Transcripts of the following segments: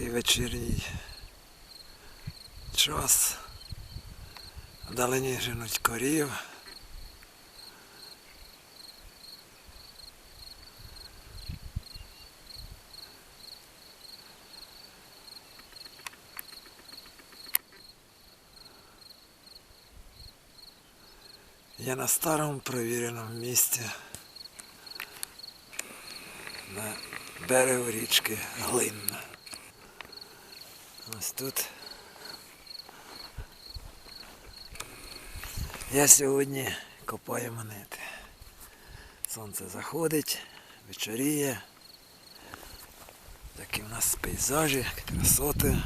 вечірній час. Вдалині женуть корів. Я на старому провіреному місці на берегу річки Глинна. Ось тут. Я сьогодні копаю монети. Сонце заходить, вечоріє. Такі в нас пейзажі, красоти.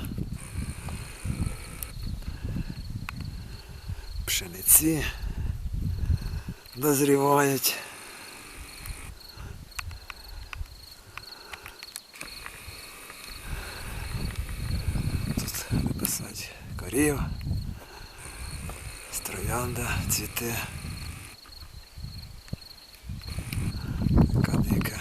Пшениці дозрівають. Тут корів, строянда, цвіте. Кадика.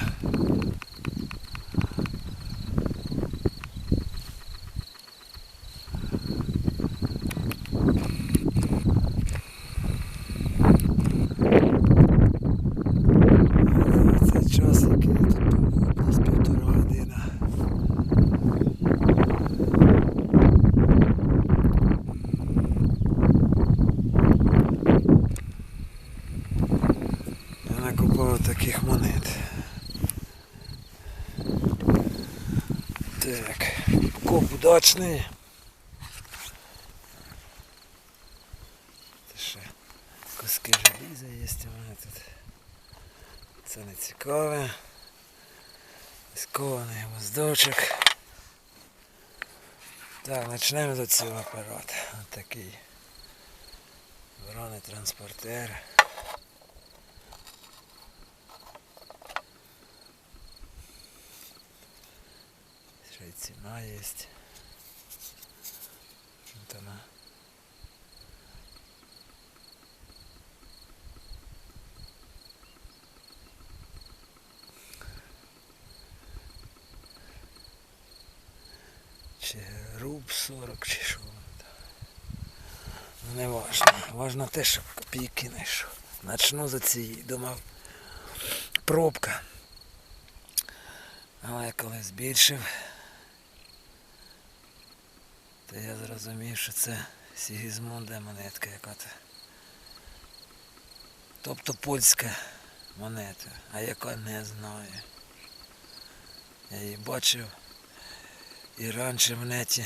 Це час, який я тут побув, десь півтора година. Я накупав таких монет. Так, коп удачний. Це ще куски желіза є у мене тут. Це не цікаве. Скований гвоздочок. Так, почнемо до цього апарату. Ось такий бронетранспортер. Ще й ціна є. От вона. Чи руб 40 чи що. Ну, Не важно. Важно те, що копійки знайшов. Начну за цієї. Думав пробка. Але я коли збільшив, то я зрозумів, що це Сігізмунда монетка яка-то. Тобто польська монета, а яка не знаю. Я її бачив і раніше в неті.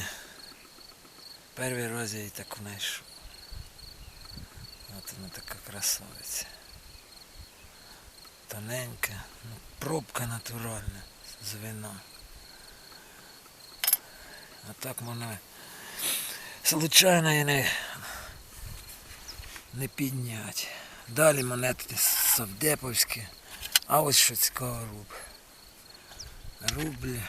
Перший раз я її так знайшов. От вона така красавиця. Тоненька, ну, пробка натуральна з вина. А так можна случайно і не, не підняти. Далі монети совдеповські. А ось що цікаво руб. Рублі.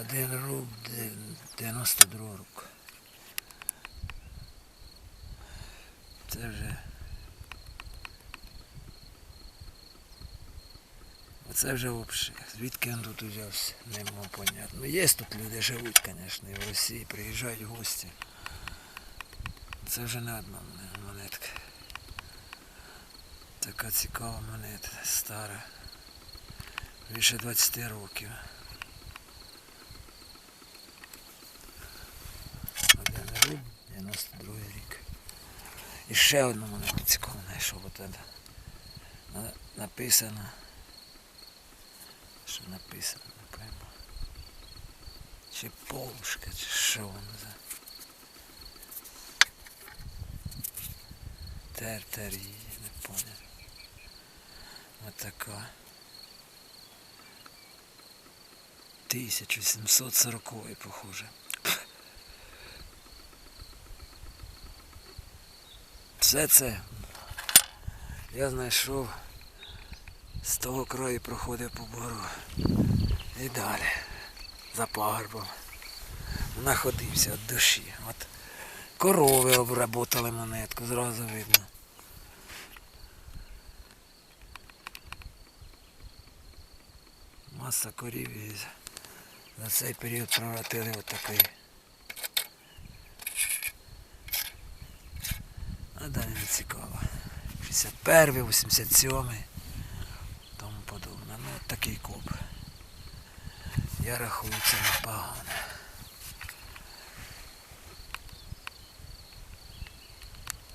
Один руб де- 92 рук. Це вже. Оце вже взагалі. Звідки він тут взявся, не можу поняти. Ну є тут люди живуть, звісно, і в Росії приїжджають гості. Це вже не одна монетка. Така цікава монета, стара. Більше 20 років. Один руб, 92 рік. І ще одну монету цікаву знайшов от тоді. Написано. Що написано, не пойму. Чи полушка, чи що воно за. Тер-тер не поняв. Отака. 1740 похоже. Все це я знайшов з того краю проходив по бору. І далі. За пагорбом. Находився від душі. От корови обработали монетку, зразу видно. Маса корів За цей період превратили в такий. А далі не цікаво. 61, 87, подобне. Ну, такий куб. Я рахую це непогано.